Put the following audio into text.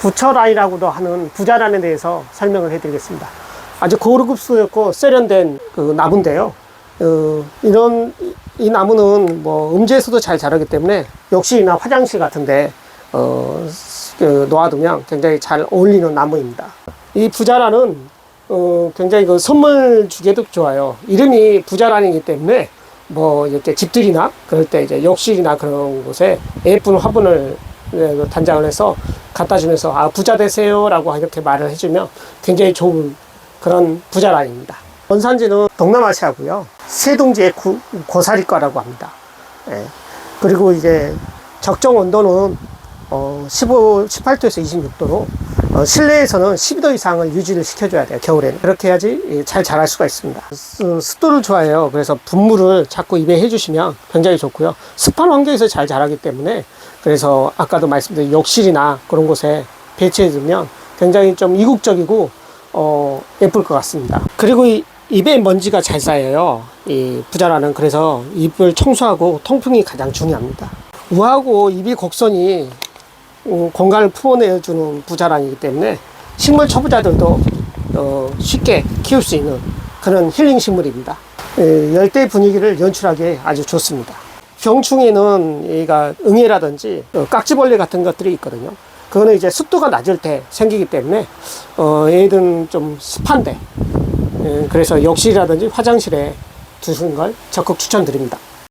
부처라이라고도 하는 부자란에 대해서 설명을 해드리겠습니다. 아주 고르급스럽고 세련된 그 나무인데요. 어, 이런 이 나무는 뭐 음지에서도 잘 자라기 때문에 욕실이나 화장실 같은데 어, 그 놓아두면 굉장히 잘 어울리는 나무입니다. 이 부자란은 어, 굉장히 그 선물 주기에도 좋아요. 이름이 부자란이기 때문에 뭐 이렇게 집들이나 그럴 때 이제 욕실이나 그런 곳에 예쁜 화분을 네, 단장을 해서 갖다 주면서 아 부자 되세요라고 이렇게 말을 해주면 굉장히 좋은 그런 부자란입니다. 원산지는 동남아시아고요. 세동지의 구- 고사리과라고 합니다. 예. 그리고 이제 적정 온도는 어, 15, 18도에서 26도로 어, 실내에서는 12도 이상을 유지를 시켜줘야 돼요. 겨울에는 그렇게 해야지 예, 잘 자랄 수가 있습니다. 스- 습도를 좋아해요. 그래서 분무를 자꾸 입에 해주시면 굉장히 좋고요. 습한 환경에서 잘 자라기 때문에 그래서 아까도 말씀드린 욕실이나 그런 곳에 배치해 두면 굉장히 좀 이국적이고 어, 예쁠 것 같습니다. 그리고 이 입에 먼지가 잘 쌓여요. 이 부자라는 그래서 입을 청소하고 통풍이 가장 중요합니다. 우하고 입이 곡선이 음, 공간을 품어내주는 부자란이기 때문에 식물 초보자들도 어, 쉽게 키울 수 있는 그런 힐링 식물입니다. 예, 열대 분위기를 연출하기에 아주 좋습니다. 병충해는 얘가 응애라든지 어, 깍지벌레 같은 것들이 있거든요. 그거는 이제 습도가 낮을 때 생기기 때문에 어, 얘들은 좀 습한데 예, 그래서 욕실이라든지 화장실에 두시는 걸 적극 추천드립니다.